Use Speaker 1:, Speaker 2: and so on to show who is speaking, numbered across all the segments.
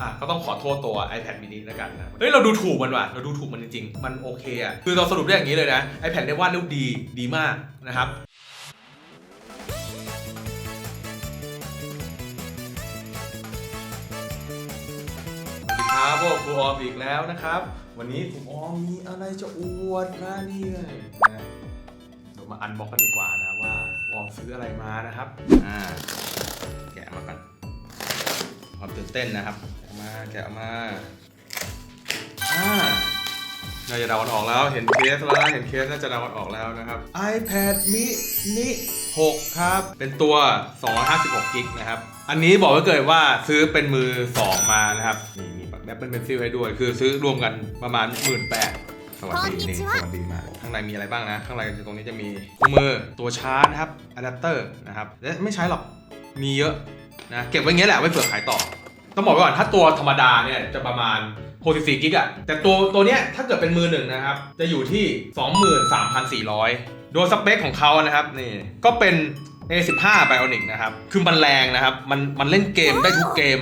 Speaker 1: อะก็ต้องขอโทษตัว iPad mini แล้วกันนะ เฮ้ย เราดูถูกมันว่ะ เราดูถูกมันจริงๆ มันโอเคอะ คือเราสรุปได้อย่างนี้เลยนะ iPad เนี่ยวาดรูปดี ดีมากนะครับสวัสดีครับพวกครูออมอีกแล้วนะครับ วันนี้ครูออมมีอะไรจะอวดนะเนี่ยนะเดี๋ยวมาอันบ็อกกันดีกว่านะว่าครูออมซื้ออะไรมานะครับ อ่า แกะมาก่อนความตื่นเต้นนะครับ มาแกะมาอ่าน่าจะเดากันออกแล้วเห็นเคสแล้วนะเห็นเคสน่าจะเดากันออกแล้วนะครับ iPad mini 6 ครับ เป็นตัว 256กิกนะครับ อันนี้บอกไว้เกิดว่าซื้อเป็นมือ 2 มานะครับนี่มีแบบเป็นเป็นซิลให้ด้วย คือซื้อรวมกันประมาณ 1 8ื่นสวัสดีนี่สวัสดีมากข้างในมีอะไรบ้างนะ ข้างในตรงนี้จะมีคู่มือตัวชาร์จนะครับอะแดปเตอร์นะครับและไม่ใช้หรอกมีเยอะนะเก็บไว้อย่างเงี้ยแหละไว้เผื่อขายต่อ ต้องบอกไว้ก่อนถ้าตัวธรรมดาเนี่ยจะประมาณ 64กิกอะแต่ตัวตัวเนี้ยถ้าเกิดเป็นมือหนึ่งนะครับ จะอยู่ที่ 23,400 โดยสเปคของเขานะครับนี่ก็เป็น A15 Bionic นะครับ คือมันแรงนะครับ มันมันเล่นเกมได้ทุกเกม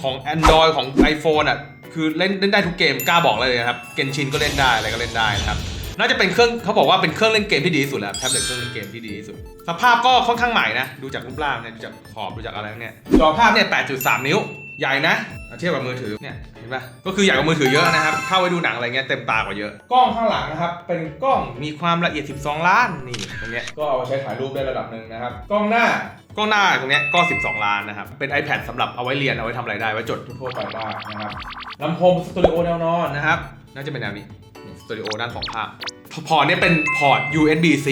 Speaker 1: ของ Android ของ iPhone อะคือเล่นเล่นได้ทุกเกมกล้าบอกเลยนะครับเกนชินก็เล่นได้อะไรก็เล่นได้นะครับน่าจะเป็นเครื่องเขาบอกว่าเป็นเครื่องเล่นเกมที่ดีที่สุดแล้วแท็บเล็ตเครื่องเล่นเกมที่ดีที่สุด สภาพก็ค่อนข้างใหม่นะ ดูจากรูปร่างเนี่ยดูจากขอบดูจากอะไรเนี่ยจอภาพเนี่ย 8.3 นิ้ว ใหญ่นะเทียบกับมือถือเนี่ยเห็นปะก็คือใหญ่กว่ามือถือเยอะนะครับเข้าไว้ดูหนังอะไรเงี้ยเต็มตากว่าเยอะ กล้องข้างหลังนะครับเป็นกล้องมีความละเอียด 12 ล้านนี่ตรงเนี้ยก็เอาไว้ใช้ถ่ายรูปได้ระดับหนึ่งนะครับกล้องหน้ากล้องหน้าตรงเนี้ยก็ 12 ล้านนะครับเป็น iPad สำหรับเอาไว้เรียนเอาไว้ทำอะไรได้ไว้จดทั่วๆไปได้นะครับลำโพงสตูดิโอแนวนอนนะครับน่าจะเป็นแนวนี้นี่สตูดิโอด้านสองข้างพอร์ตเนี่ยเป็นพอร์ต USB-C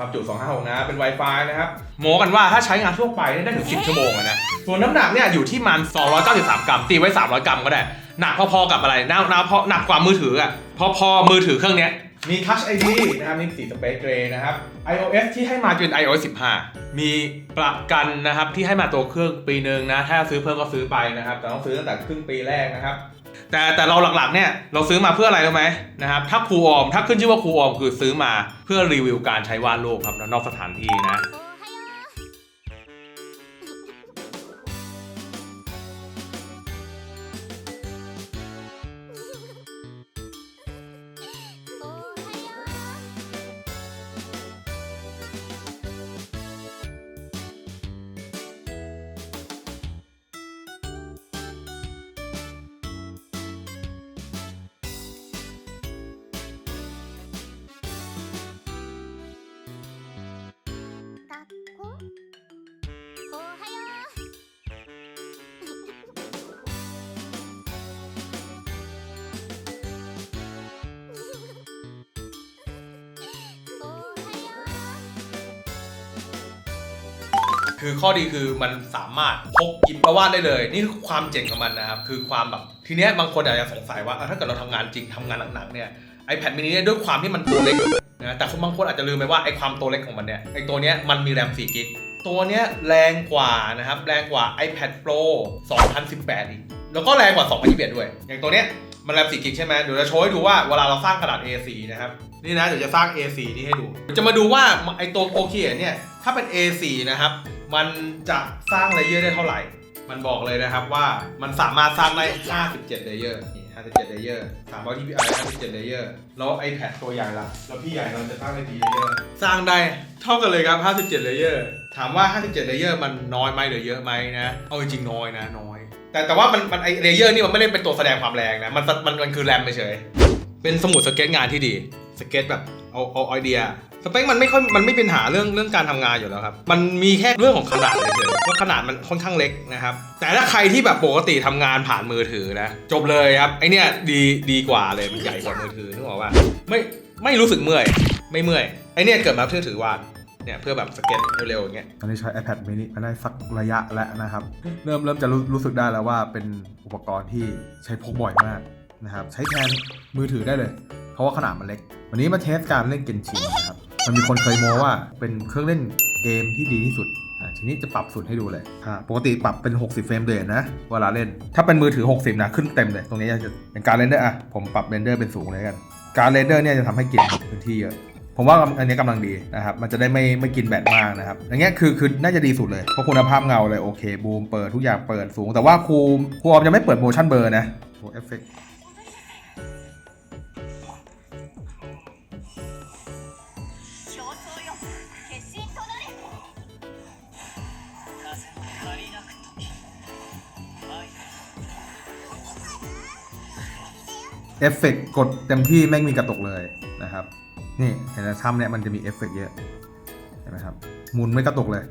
Speaker 1: ความจุ 256 นะ เป็น Wi-Fi นะครับโมกันว่าถ้าใช้งานทั่วไปเนี่ยได้ถึง 10 ชั่วโมงอะนะ ส่วนน้ำหนักเนี่ยอยู่ที่มัน 293 กรัม ตีไว้ 300 กรัมก็ได้ หนักพอๆกับอะไรหนักหนักพอหนักกว่ามือถืออะพอๆมือถือเครื่องเนี้ยมี Touch ID นะครับมีสีสเปซเกรย์นะครับ iOS ที่ให้มาจะเป็น iOS 15 มีประกันนะครับที่ให้มาตัวเครื่องปีหนึ่งนะ ถ้าซื้อเพิ่มก็ซื้อไปนะครับ แต่ต้องซื้อตั้งแต่ครึ่งปีแรกนะครับ แต่แต่เราหลักๆเนี่ยเราซื้อมาเพื่ออะไรรู้ไหมนะครับถ้าครูออมถ้าขึ้นชื่อว่าครูออมคือซื้อมาเพื่อรีวิวการใช้วาดรูปครับนอกสถานที่นะ คือข้อดีคือมันสามารถพกหยิบมาวาดได้เลย นี่คือความเจ๋งของมันนะครับ คือความแบบทีเนี้ยบางคนอาจจะสงสัยว่าอ้าถ้าเกิดเราทำงานจริงทำงานหนักๆเนี่ย iPad mini เนี่ยด้วยความที่มันตัวเล็กนะแต่คนบางคนอาจจะลืมไปว่าไอ้ความตัวเล็กของมันเนี่ยไอ้ตัวเนี้ยมันมีแรม4กิกตัวเนี้ยแรงกว่านะครับแรงกว่า iPad Pro 2018 อีก แล้วก็แรงกว่า 2021 ด้วย อย่างตัวเนี้ยมันแรม4กิกใช่ไหมเดี๋ยวจะโชว์ให้ดูว่าเวลาเราสร้างกระดาษ A4 นะครับ นี่นะเดี๋ยวจะสร้าง A4 นี่ให้ดู จะมาดูว่าไอตัวโอเคเนี่ย ถ้าเป็น A4 นะครับ มันจะสร้างเลเยอร์ได้เท่าไหร่ มันบอกเลยนะครับว่ามันสามารถสร้างได้ 57 เลเยอร์นี่57 เลเยอร์300 dpi 57 เลเยอร์ แล้ว iPad ตัวใหญ่ละแล้วพี่ใหญ่เราจะสร้างได้กี่เลเยอร์ สร้างได้เท่ากันเลยครับ 57 เลเยอร์ ถามว่า 57 เลเยอร์มันน้อยไหมหรือเยอะไหมนะ เอาจริงๆน้อยนะน้อย แต่แต่ว่ามันมันไอเลเยอร์นี่มันไม่ได้เป็นตัวแสดงความแรงนะ มันมันมันคือแรมเฉย เป็นสมุดสเก็ตงานที่ดี สเก็ตแบบเอาเอาไอเดีย สเปคมันไม่ค่อยมันไม่เป็นหาเรื่องเรื่องการทำงานอยู่แล้วครับ มันมีแค่เรื่องของขนาดเฉยๆว่าขนาดมันค่อนข้างเล็กนะครับ แต่ถ้าใครที่แบบปกติทำงานผ่านมือถือนะ จบเลยครับไอเนี้ยดีดีกว่าเลยมันใหญ่กว่ามือถือนึกออกว่าไม่ไม่รู้สึกเมื่อย ไม่เมื่อยไอเนี้ยเกิดมาเพื่อถือวาดเนี่ยเพื่อแบบสเก็ตเร็วๆอย่างเงี้ย
Speaker 2: ตอนนี้ใช้ iPad mini มาได้สักระยะแล้วนะครับ เริ่มเริ่มจะรู้รู้สึกได้แล้วว่าเป็นอุปกรณ์ที่ใช้พกบ่อยมากนะครับ ใช้แทนมือถือได้เลย เพราะว่าขนาดมันเล็ก วันนี้มาเทสการเล่นเกนชินนะครับ มันมีคนเคยโม้ว่าเป็นเครื่องเล่นเกมที่ดีที่สุดอะทีนี้จะปรับสุดให้ดูเลย ปกติปรับเป็น 60 เฟรมเรทนะ เวลาเล่น ถ้าเป็นมือถือ 60 นะ ขึ้นเต็มเลย ตรงนี้จะเป็นการเรนเดอร์อะ ผมปรับเรนเดอร์เป็นสูงเลยกัน การเรนเดอร์เนี่ยจะทำให้กินพื้นที่เยอะ ผมว่าอันนี้กำลังดีนะครับ มันจะได้ไม่ไม่กินแบตมากนะครับ อย่างเงี้ยคือคือน่าจะดีสุดเลย เพราะคุณภาพเงาเลยโอเค บูมเปิดทุกอย่างเปิดสูง แต่ว่าครูครูออมจะไม่เปิดโมชั่นเบอร์นะโอ้เอฟเฟก
Speaker 3: 競
Speaker 2: เอฟเฟกกดเต็มที่ไม่มีกระตกเลยนะครับ นี่เห็นไหมถ้ำเนี่ยมันจะมีเอฟเฟกเยอะเห็นไหมครับหมุนไม่กระตกเลย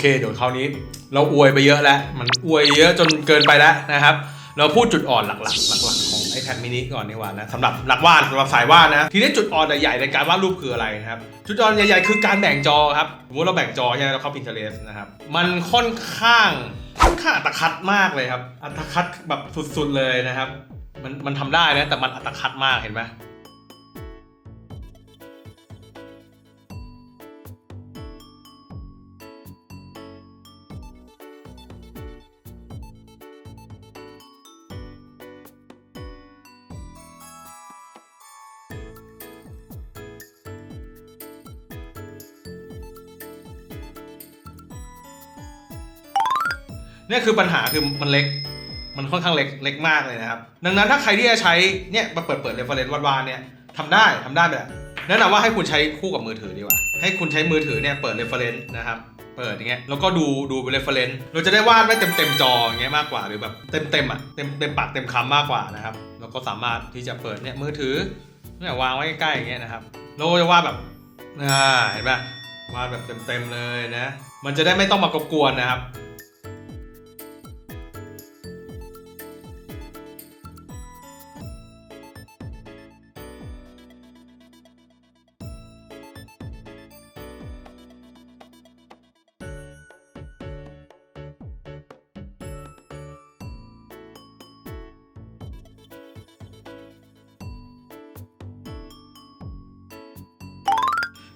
Speaker 1: เคเดี๋ยวคราวนี้ เราอวยไปเยอะแล้ว มันอวยเยอะจนเกินไปแล้วนะครับ เราพูดจุดอ่อนหลักๆหลักๆของ iPad mini ก่อนดีกว่านะสำหรับนักวาดสำหรับสายวาดนะทีนี้จุดอ่อนใหญ่ๆในการวาดรูปคืออะไรนะครับ จุดอ่อนใหญ่ๆคือการแบ่งจอครับสมมติเราแบ่งจอใช่ไหมเราเข้า Pinterest นะครับมันค่อนข้างค่อนข้างอัตคัดมากเลยครับอัตคัดแบบสุดๆเลยนะครับ มันมันทำได้นะแต่มันอัตคัดมากเห็นไหม นี่คือปัญหาคือมันเล็ก มันค่อนข้างเล็กเล็กมากเลยนะครับ ดังนั้นถ้าใครที่จะใช้เนี่ยมาเปิดเปิดเรฟเฟรนซ์วานๆเนี่ยทำได้ทำได้แบบแนะนำว่าให้คุณใช้คู่กับมือถือดีกว่า ให้คุณใช้มือถือเนี่ยเปิดเรฟเฟรนซ์นะครับเปิดอย่างเงี้ยแล้วก็ดูดูเป็นเรฟเฟรนซ์เราจะได้วาดได้เต็มเต็มจออย่างเงี้ยมากกว่าหรือแบบเต็มเต็มอะเต็มเต็มปากเต็มคำมากกว่านะครับแล้วก็สามารถที่จะเปิดเนี่ยมือถือเนี่ยวางไว้ใกล้ๆอย่างเงี้ยนะครับเราจะวาดแบบอ่าเห็นปะวาดแบบเต็มๆเลยนะ มันจะได้ไม่ต้องมากบกวนนะครับ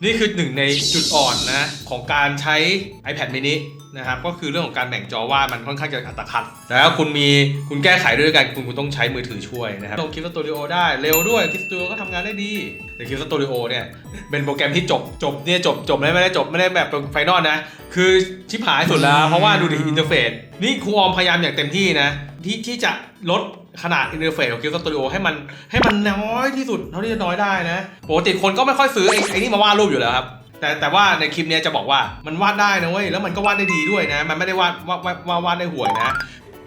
Speaker 1: นี่คือหนึ่งในจุดอ่อนนะของการใช้ iPad mini นะครับก็คือเรื่องของการแบ่งจอว่ามันค่อนข้างจะอัตคัดแต่ถ้าคุณมีคุณแก้ไขด้วยกันคุณคุณต้องใช้มือถือช่วยนะครับลงคลิปสตูดิโอได้เร็วด้วยคลิปสตูดิโอก็ทำงานได้ดีแต่คลิปสตูดิโอเนี่ยเป็นโปรแกรมที่จบจบเนี่ยจบจบไม่ได้จบไม่ได้แบบเป็นไฟนอลนะ คือชิบหายสุดแล้วเพราะว่าดูดิอินเทอร์เฟซนี่ครูออมพยายามอย่างเต็มที่นะที่ที่จะลด ขนาดอินเทอร์เฟซของคลิปสตูดิโอให้มันให้มันน้อยที่สุดเท่าที่จะน้อยได้นะปกติคนก็ไม่ค่อยซื้อไอ้ไอ้นี่มาวาดรูปอยู่แล้วครับแต่แต่ว่าในคลิปนี้จะบอกว่ามันวาดได้นะเว้ยแล้วมันก็วาดได้ดีด้วยนะ มันไม่ได้วาดวาดวาดวาดได้ห่วยนะ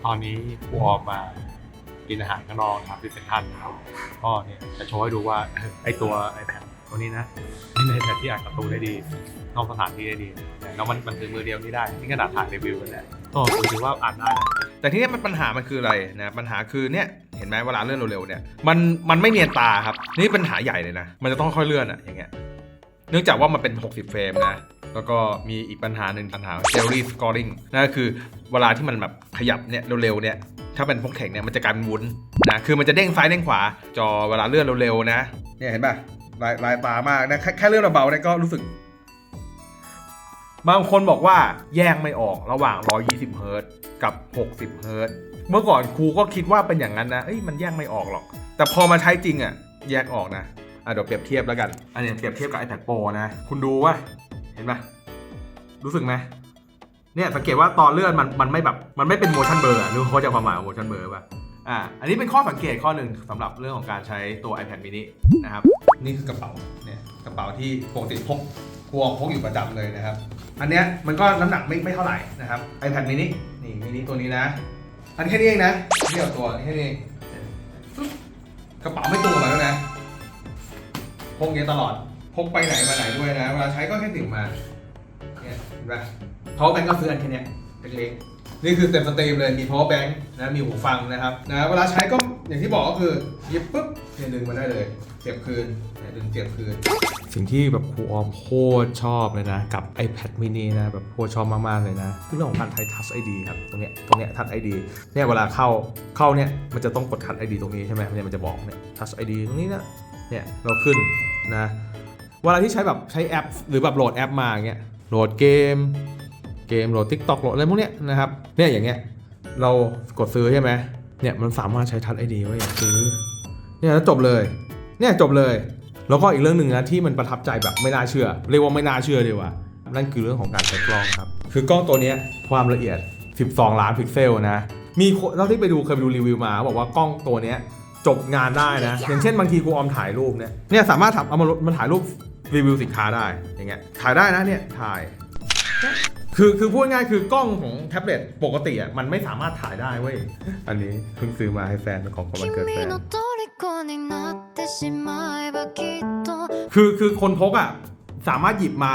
Speaker 4: ตอนนี้ครูออมมากินอาหารข้างนอกนะครับที่เซ็นทรัลนะครับก็เนี่ยจะโชว์ให้ดูว่าไอตัว iPad ตัวนี้นะเป็น iPad ที่อ่านการ์ตูนได้ดีนอกสถานที่ได้ดีแล้วมันมันถือมือเดียวนี่ได้นี่ขนาดถ่ายรีวิวกันแหละ ก็ถือว่าอ่านได้นะ
Speaker 1: แต่ที่นี้มันปัญหามันคืออะไรนะปัญหาคือเนี่ยเห็นไหมเวลาเลื่อนเร็วๆเนี่ยมันมันไม่เนียนตาครับ นี่ปัญหาใหญ่เลยนะ มันจะต้องค่อยเลื่อนอะอย่างเงี้ยเนื่องจากว่ามันเป็น 60 เฟรมนะแล้วก็มีอีกปัญหาหนึ่งปัญหา gallery scoring นั่นก็คือเวลาที่มันแบบขยับเนี่ยเร็วๆเนี่ยถ้าเป็นพวกแข่งเนี่ยมันจะกลายเป็นวุ้นนะคือมันจะเด้งซ้ายเด้งขวา จอเวลาเลื่อนเร็วๆนะเนี่ยเห็นป่ะลายลายตามากนะแค่แค่เลื่อนเบาๆเนี่ยก็รู้สึก บางคนบอกว่าแยกไม่ออกระหว่าง 120 เฮิร์ตซ์กับ 60 เฮิร์ตซ์เมื่อก่อนครูก็คิดว่าเป็นอย่างนั้นนะเอ้ยมันแยกไม่ออกหรอก แต่พอมาใช้จริงอะแยกออกนะอะเดี๋ยวเปรียบเทียบแล้วกัน อันนี้เปรียบเทียบกับ iPad Pro นะ คุณดูว่า เห็นไหมรู้สึกไหมเนี่ยสังเกตว่าตอนเลื่อนมันมันไม่แบบมันไม่เป็น motion blur อะรู้เขาใจะความหมายของ motion blur ป่ะอ่าอันนี้เป็นข้อสังเกตข้อหนึ่งสำหรับเรื่องของการใช้ตัว iPad mini นะครับ นี่คือกระเป๋าเนี่ยกระเป๋าที่ปกติพกพวงพกอยู่ประจำเลยนะครับ อันเนี้ยมันก็น้ำหนักไม่ไม่เท่าไหร่นะครับ iPad mini นี่ mini ตัวนี้นะ อันแค่นี้เองนะเทียบตัวแค่นี้เองปึ๊บกระเป๋าไม่ตัวมาแล้วนะพกเนี้ยตลอดพกไปไหนมาไหนด้วยนะ เวลาใช้ก็แค่ถือมาเนี่ยเห็นปะ power bank ก็ซื้ออันแค่นี้เล็กๆนี่คือเต็มสตรีมเลยมี power bank นะมีหูฟังนะครับนะเวลาใช้ก็
Speaker 2: อย่างที่บอกก็คือหยิบปุ๊บเนี่ยดึงมาได้เลย สียบคืนดึงเสียบคืน
Speaker 4: สิ่งที่แบบครูออมโคตรชอบเลยนะ กับ iPad mini นะ แบบโคตรชอบมาก ๆ เลยนะคือเรื่องของการใช้ Touch ID ครับ ตรงเนี้ยตรงเนี้ย Touch ID เนี่ยเวลาเข้าเข้าเนี่ยมันจะต้องกด Touch ID ตรงนี้ใช่ไหมเนี่ยมันจะบอกเนี่ย Touch ID ตรงนี้นะเนี่ยเราขึ้นนะเวลาที่ใช้แบบใช้แอป หรือแบบโหลดแอปมาอย่างเงี้ยโหลดเกม เกมโหลด TikTok โหลดอะไรพวกเนี้ยนะครับเนี่ยอย่างเงี้ยเรากดซื้อใช่ไหมเนี่ยมันสามารถใช้ Touch ID ไว้ซื้อเนี่ยแล้วจบเลย เนี่ยจบเลย แล้วก็อีกเรื่องหนึ่งนะที่มันประทับใจแบบไม่น่าเชื่อ เรียกว่าไม่น่าเชื่อดีกว่านั่นคือเรื่องของการใช้กล้องครับ คือกล้องตัวนี้ความละเอียด 12 ล้านพิกเซลนะ มีเราที่ไปดูเคยไปดูรีวิวมา บอกว่ากล้องตัวนี้จบงานได้นะ อย่างเช่นบางทีกูออมถ่ายรูปเนี่ย เนี่ยสามารถทำเอามามันถ่ายรูปรีวิวสินค้าได้ อย่างเงี้ย ถ่ายได้นะเนี่ย ถ่าย คือคือพูดง่ายคือกล้องของแท็บเล็ตปกติอะมันไม่สามารถถ่ายได้เว้ย อันนี้เพิ่งซื้อมาให้แฟนของขวัญวันเกิดแฟน
Speaker 2: คือคือคนพกอะ สามารถหยิบมา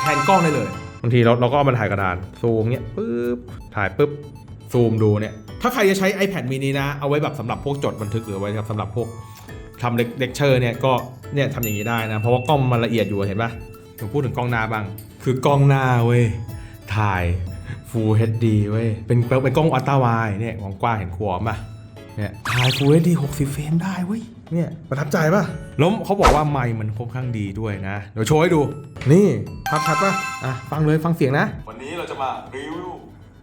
Speaker 2: แทนกล้องได้เลย
Speaker 4: บางทีเราเราก็เอามาถ่ายกระดานซูมเนี้ยปึ๊บถ่ายปึ๊บซูมดูเนี่ย
Speaker 2: ถ้าใครจะใช้ iPad mini นะ เอาไว้แบบสำหรับพวกจดบันทึกหรือไว้สำหรับพวกทำเลคเชอร์เนี่ยก็เนี่ยทำอย่างนี้ได้นะ เพราะว่ากล้องมันละเอียดอยู่เห็นปะผมพูดถึงกล้องหน้าบ้าง คือกล้องหน้าเว้ย ถ่าย Full HD เว้ย เป็นเป็นกล้องอัลตราไวเนี่ยของกว้างเห็นขวบป่ะเนี่ยถ่าย Full HD 60 เฟรมได้เว้ย เนี่ยประทับใจป่ะแล้วเขาบอกว่าไมค์มันค่อนข้างดีด้วยนะ เดี๋ยวโชว์ให้ดู นี่ชัดๆป่ะอะฟังเลยฟังเสียงนะ
Speaker 1: วันนี้เราจะมารีวิว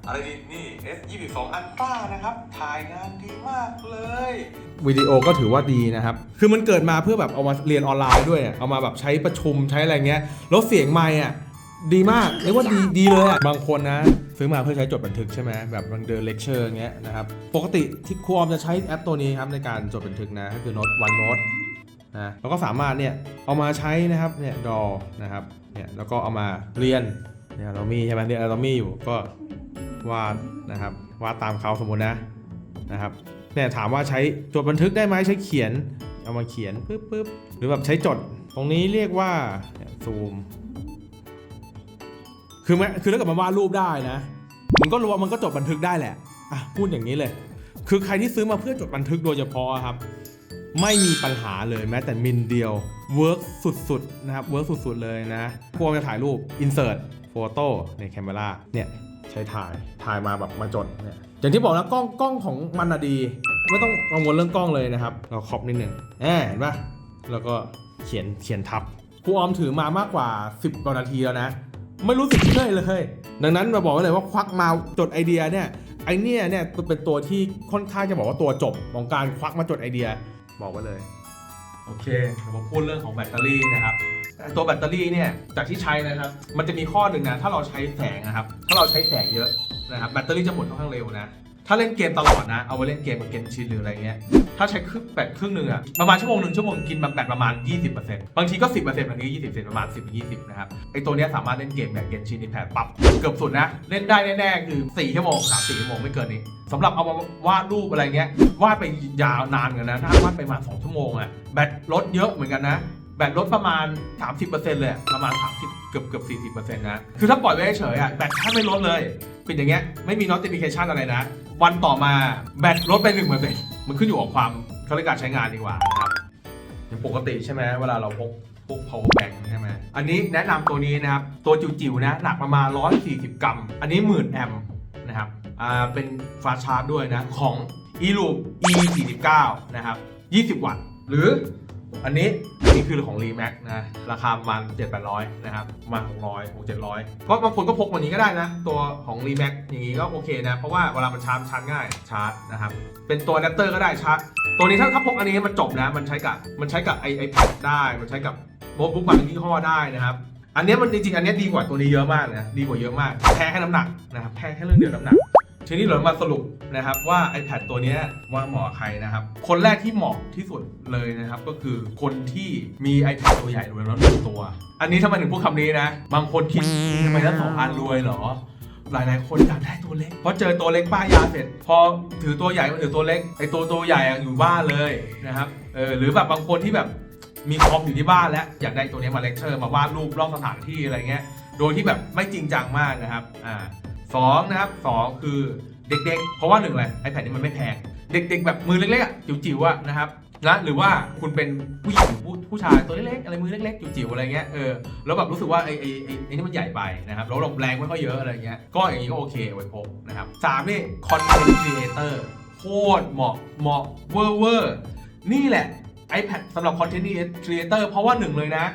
Speaker 1: อะไรดีนี่ S22 Ultra นะครับ ถ่ายงานดีมากเลย
Speaker 2: วิดีโอก็ถือว่าดีนะครับ คือมันเกิดมาเพื่อแบบเอามาเรียนออนไลน์ด้วยอะเอามาแบบใช้ประชุมใช้อะไรเงี้ยแล้วเสียงไมค์อะดีมากเรียกว่าดีดีเลยอะบางคนนะ ซื้อมาเพื่อใช้จดบันทึกใช่ไหมแบบบางเดินเลคเชอร์เงี้ยนะครับปกติที่ครูออมจะใช้แอปตัวนี้ครับในการจดบันทึกนะก็คือ Note OneNote นะแล้วก็สามารถเนี่ยเอามาใช้นะครับเนี่ยดอนะครับเนี่ยแล้วก็เอามาเรียนเนี่ยเรามีใช่ไหมเนี่ยเรามีอยู่ก็วาดนะครับวาดตามเขาสมมตินะนะครับเนี่ยถามว่าใช้จดบันทึกได้ไหมใช้เขียนเอามาเขียนปึ๊บปึ๊บหรือแบบใช้จด ตรงนี้เรียกว่าซูมคือมันคือถ้าเกิดมันวาดรูปได้นะ มันก็รู้ว่ามันก็จดบันทึกได้แหละอะพูดอย่างนี้เลย คือใครที่ซื้อมาเพื่อจดบันทึกโดยเฉพาะครับ ไม่มีปัญหาเลยแม้แต่มินเดียวเวิร์กสุดๆนะครับเวิร์กสุดๆเลยนะพวกจะถ่ายรูป insert โฟโต้ในแคมเมราเนี่ยใช้ถ่ายถ่ายมาแบบมาจดเนี่ยอย่างที่บอกนะกล้องกล้องของมันอะดีไม่ต้องกังวลเรื่องกล้องเลยนะครับ เราครอบนิดนึงแอบเห็นปะแล้วก็เขียนเขียนทับครูออมถือมามากกว่า 10กว่านาทีแล้วนะ ไม่รู้สึกเชื่อยเลย ดังนั้นมาบอกไว้เลยว่าควักมาจดไอเดียเนี่ยไอเนี่ยเนี่ยเป็นตัวที่ค่อนข้างจะบอกว่าตัวจบของการควักมาจดไอเดีย บอกไว้เลย
Speaker 1: โอเคเรามาพูดเรื่องของแบตเตอรี่นะครับตัวแบตเตอรี่เนี่ยจากที่ใช้นะครับ มันจะมีข้อหนึ่งนะถ้าเราใช้แสงนะครับ ถ้าเราใช้แสงเยอะนะครับแบตเตอรี่จะหมดค่อนข้างเร็วนะ ถ้าเล่นเกมตลอดนะ เอาไปเล่นเกมกับเกมชินหรืออะไรเงี้ย ถ้าใช้ครึ่งแบตครึ่งหนึ่งอะประมาณชั่วโมงหนึ่งชั่วโมงกินแบบแบตประมาณ 20%บางทีก็ 10%บางทีก็20%ประมาณ 10-20 นะครับ ไอตัวเนี้ยสามารถเล่นเกมแบบเกมชินในแผนปรับเกือบสุดนะ เล่นได้แน่ๆคือ 4 ชั่วโมง3-4ชั่วโมงไม่เกินนี้สำหรับเอามาวาดรูปอะไรเงี้ยวาดไปยาวนานกันนะถ้าวาดไปมาณ2ชั่วโมงอะแบตลดเยอะเหมือนกันนะ แบตลดประมาณ 30%เลยอะประมาณ 30 เกือบเกือบ40%นะ คือถ้าปล่อยไว้เฉยๆอะแบตแทบไม่ลดเลยเป็นอย่างเงี้ยไม่มี notification อะไรนะ วันต่อมาแบตลดไป1%มันขึ้นอยู่กับความเขาเรียกการใช้งานดีกว่านะครับอย่างปกติใช่ไหมเวลาเราพกพวก power bank ใช่ไหมอันนี้แนะนำตัวนี้นะครับ ตัวจิ๋วๆนะหนักประมาณ 140 กรัม อันนี้หมื่นแอมป์นะครับอ่าเป็นฟาชาร์จด้วยนะ ของ e-loop e49 นะครับ 20 วัตต์หรือ อันนี้อันนี้คือของ r e m a x นะราคาประมาณ7-800นะครับประมาณ600 6-700ก็บางคนก็พกวันนี้ก็ได้นะ ตัวของ r e m a x อย่างนี้ก็โอเคนะ เพราะว่าเวลามันชาร์จชาร์จง่ายชาร์จนะครับเป็นตัวอะแดปเตอร์ก็ได้ชาร์จตัวนี้ถ้าถ้าพกอันนี้มันจบนะมันใช้กับมันใช้กับไอไอแพดได้มันใช้กับโน้ตบุ๊กบางยี่ห้อได้นะครับอันนี้มันจริงๆอันนี้ดีกว่าตัวนี้เยอะมากเลยนะดีกว่าเยอะมากแพ้แค่น้ำหนักนะครับแพ้แค่เรื่องเดียวน้ำหนัก ทีนี้เรามาสรุปนะครับว่า iPad ตัวนี้ว่าเหมาะใครนะครับ คนแรกที่เหมาะที่สุดเลยนะครับ ก็คือคนที่มี iPad ตัวใหญ่รวยแล้วหนึ่งตัว อันนี้ทำไมถึงพูดคำนี้นะ บางคนคิดทำไมทั้งสองอันรวยเหรอหลายๆ คนอยากได้ตัวเล็กเพราะเจอตัวเล็กป้ายาเสร็จ พอถือตัวใหญ่มาถือตัวเล็กไอตัวตัวใหญ่อยู่บ้านเลยนะครับเออหรือแบบบางคนที่แบบมีคอมอยู่ที่บ้านแล้วอยากได้ตัวนี้มาเลคเชอร์มาวาดรูปรอบสถานที่อะไรเงี้ยโดยที่แบบไม่จริงจังมากนะครับอ่า สองนะครับสองคือเด็กๆ เพราะว่าหนึ่งอะไร iPad นี่มันไม่แพง เด็กๆ แบบมือเล็กๆอะจิ๋วๆอะนะครับนะหรือว่าคุณเป็นผู้หญิงผู้ผู้ชายตัวเล็กๆอะไรมือเล็กๆจิ๋วๆอะไรเงี้ยเออแล้วแบบรู้สึกว่าไอ้ไอ้ไอ้ไอ้นี่มันใหญ่ไปนะครับแล้วลมแรงไม่ค่อยเยอะอะไรเงี้ยก็อย่างนี้ก็โอเคไว้พกนะครับสามนี่คอนเทนต์ครีเอเตอร์โคตรเหมาะเหมาะเวอร์เวอร์นี่แหละ iPad สำหรับคอนเทนต์ครีเอเตอร์เพราะว่าหนึ่งเลยนะ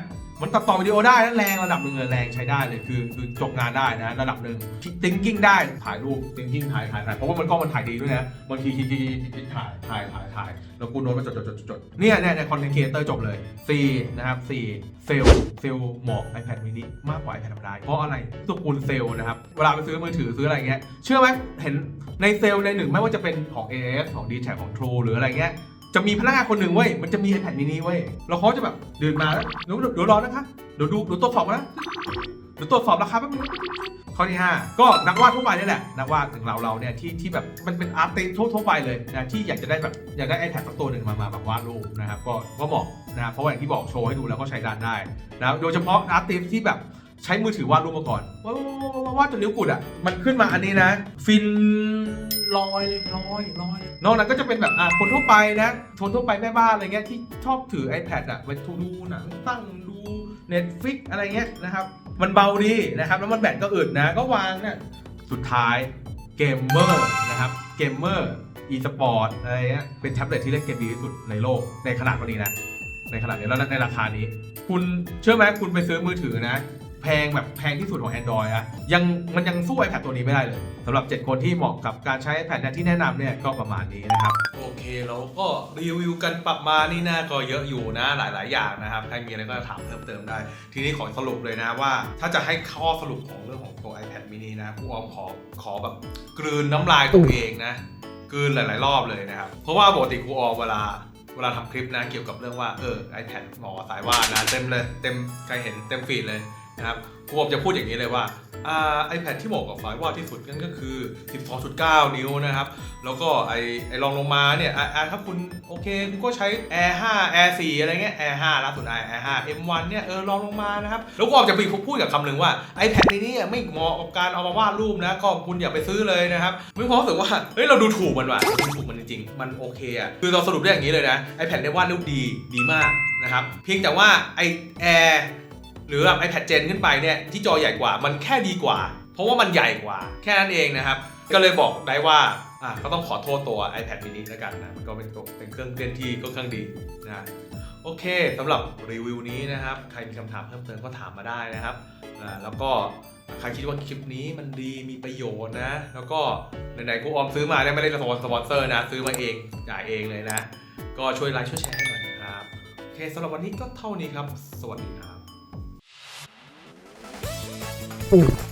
Speaker 1: มันตัดต่อวิดีโอได้นะแรงระดับหนึ่งเลยแรงใช้ได้เลยคือคือจบงานได้นะระดับหนึ่ง thinking ได้ถ่ายรูป thinking ถ่ายถ่ายถ่ายเพราะว่ามันกล้องมันถ่ายดีด้วยนะบางทีคิดคิดคิดถ่ายถ่ายถ่ายถ่ายแล้วกูโน้ตมาจดจดจดจดเนี่ยเนี่ยเนี่ยคอนเทนต์ครีเอเตอร์จบเลย C นะครับ4เซลเซลเหมาะ iPad mini มากกว่า iPad ธรรมดาเพราะอะไรตระกูลเซลนะครับเวลาไปซื้อมือถือซื้ออะไรเงี้ยเชื่อไหมเห็นในเซลในหนึ่งไม่ว่าจะเป็นของ AS ของ d t แทของ True หรืออะไรเงี้ย จะมีพนักงานคนหนึ่งเว้ย มันจะมี iPad mini เว้ย แล้วเขาจะแบบเดินมาแล้วเดี๋ยวเดี๋ยวรอนะคะ เดี๋ยวดูเดี๋ยวตรวจสอบนะเดี๋ยวตรวจสอบราคาแป๊บนึงข้อที่ 5 ก็นักวาดทั่วไปนี่แหละ นักวาดถึงเราเราเนี่ยที่ที่แบบมันเป็นอาร์ติสทั่วทั่วไปเลยนะที่อยากจะได้แบบอยากได้ iPad สักตัวหนึ่งมามาแบบวาดรูปนะครับก็ก็เหมาะนะเพราะว่าอย่างที่บอกโชว์ให้ดูแล้วก็ใช้การได้นะโดยเฉพาะอาร์ติสที่แบบใช้มือถือวาดรูปมาก่อนวาดวาดวาดวาดวาดจนนิ้วกุดอะมันขึ้นมาอันนี้นะ ฟิน ลอยเลยลอยลอยนอกนั้นก็จะเป็นแบบอะคนทั่วไปนะคนทั่วไปแม่บ้านอะไรเงี้ยที่ชอบถือ iPad อะไปดูหนังตั้งดู Netflix อะไรเงี้ยนะครับ มันเบาดีนะครับ แล้วมันแบตก็อึดนะ ก็วางเนี่ยสุดท้ายเกมเมอร์นะครับเกมเมอร์อีสปอร์ตอะไรเงี้ยเป็นแท็บเล็ตที่เล่นเกมดีที่สุดในโลกในขนาดนี้นะในขนาดนี้แล้วในราคานี้ คุณเชื่อไหมคุณไปซื้อมือถือนะ แพงแบบแพงที่สุดของ Android อะยังมันยังสู้ iPad ตัวนี้ไม่ได้เลยสำหรับ 7 คนที่เหมาะกับการใช้ iPad ที่แนะนำเนี่ยก็ประมาณนี้นะครับ
Speaker 5: โอเคเราก็รีวิวกันปรับมานี่น่าก็เยอะอยู่นะหลาย ๆ อย่างนะครับใครมีอะไรก็ถามเพิ่มเติมได้ ทีนี้ขอสรุปเลยนะว่า ถ้าจะให้ข้อสรุปของเรื่องของตัว iPad mini นะครูออมขอขอแบบกลืนน้ำลายตัวเองนะกลืนหลาย ๆ รอบเลยนะครับเพราะว่าปกติครูออมเวลาเวลาทำคลิปนะเกี่ยวกับเรื่องว่าเออ iPad หมอสายวาดนะเต็มเลยเต็มใครเห็นเต็มฟีดเลย นะครับครูออมจะพูดอย่างนี้เลยว่าไอ่า iPad ที่เหมาะกับสายวาดที่สุดนั่นก็คือ 12.9 นิ้วนะครับ แล้วก็ไอไอลองลงมาเนี่ยอะอะถ้าคุณโอเคคุณก็ใช้ Air 5 Air 4 อะไรเงี้ย Air 5ล่าสุด Air 5 M1 เนี่ยเออลองลงมานะครับ แล้วก็ออกจะไปพูดกับคำหนึ่งว่า iPad ในนี้ไม่เหมาะกับการเอามาวาดรูปนะ ก็คุณอย่าไปซื้อเลยนะครับไม่เพราะรู้สึกว่า เฮ้ย เราดูถูกมันว่ะดูถูกมันจริงๆ มันโอเคอะ คือเราสรุปได้อย่างนี้เลยนะ iPad ในยวาดรูปดีดีมากนะครับ เพียงแต่ว่าไอ Air หรือแบบ iPad Gen ขึ้นไปเนี่ยที่จอใหญ่กว่ามันแค่ดีกว่า เพราะว่ามันใหญ่กว่า แค่นั้นเองนะครับ ก็เลยบอกได้ว่าอะก็ต้องขอโทษตัว iPad mini แล้วกันนะมันก็เป็นเป็นเครื่องเล่นที่ก็ค่องดีนะโอเคสำหรับรีวิวนี้นะครับ ใครมีคำถามเพิ่มเติมก็ถามมาได้นะครับอ่าแล้วก็ใครคิดว่าคลิปนี้มันดีมีประโยชน์นะ แล้วก็ไหนๆกูออมซื้อมาเนี่ยไม่ได้สปอนสปอนเซอร์นะ ซื้อมาเองจ่ายเองเลยนะ ก็ช่วยไลค์ช่วยแชร์ให้หน่อยนะครับ โอเคสำหรับวันนี้ก็เท่านี้ครับ สวัสดีครับ 不